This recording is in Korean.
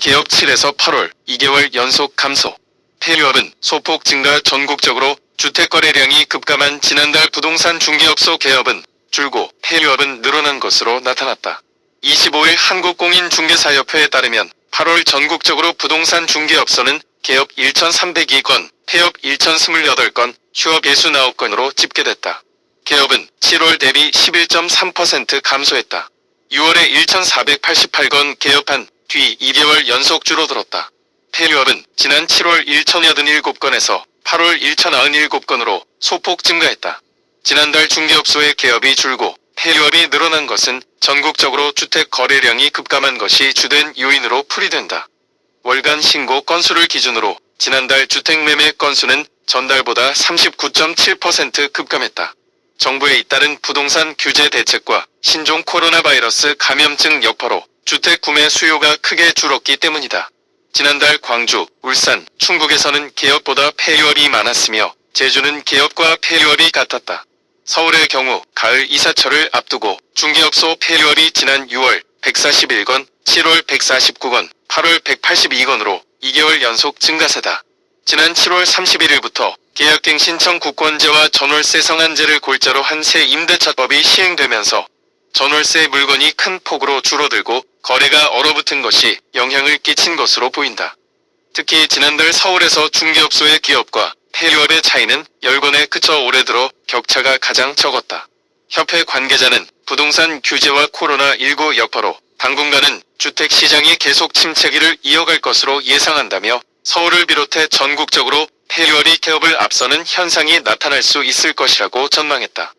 개업 7에서 8월 2개월 연속 감소. 폐유업은 소폭 증가 전국적으로 주택 거래량이 급감한 지난달 부동산 중개업소 개업은 줄고 폐유업은 늘어난 것으로 나타났다. 25일 한국공인중개사협회에 따르면 8월 전국적으로 부동산 중개업소는 개업 1,302건, 폐업 1,028건, 휴업 69건으로 집계됐다. 개업은 7월 대비 11.3% 감소했다. 6월에 1,488건 개업한 뒤 2개월 연속 줄어들었다. 폐유업은 지난 7월 1,087건에서 8월 1,097건으로 소폭 증가했다. 지난달 중개업소의 개업이 줄고 폐유업이 늘어난 것은 전국적으로 주택 거래량이 급감한 것이 주된 요인으로 풀이된다. 월간 신고 건수를 기준으로 지난달 주택 매매 건수는 전달보다 39.7% 급감했다. 정부의 잇따른 부동산 규제 대책과 신종 코로나 바이러스 감염증 여파로 주택 구매 수요가 크게 줄었기 때문이다. 지난달 광주, 울산, 충북에서는 개업보다 폐유업이 많았으며 제주는 개업과 폐유업이 같았다. 서울의 경우 가을 이사철을 앞두고 중개업소 폐유업이 지난 6월 141건, 7월 149건, 8월 182건으로 2개월 연속 증가세다. 지난 7월 31일부터 계약갱 신청 국권제와 전월세 성한제를 골자로 한 새 임대차법이 시행되면서 전월세 물건이 큰 폭으로 줄어들고 거래가 얼어붙은 것이 영향을 끼친 것으로 보인다. 특히 지난달 서울에서 중개업소의 기업과 폐유업의 차이는 열건에 그쳐 올해 들어 격차가 가장 적었다. 협회 관계자는 부동산 규제와 코로나19 여파로 당분간은 주택 시장이 계속 침체기를 이어갈 것으로 예상한다며 서울을 비롯해 전국적으로 폐유업이 개업을 앞서는 현상이 나타날 수 있을 것이라고 전망했다.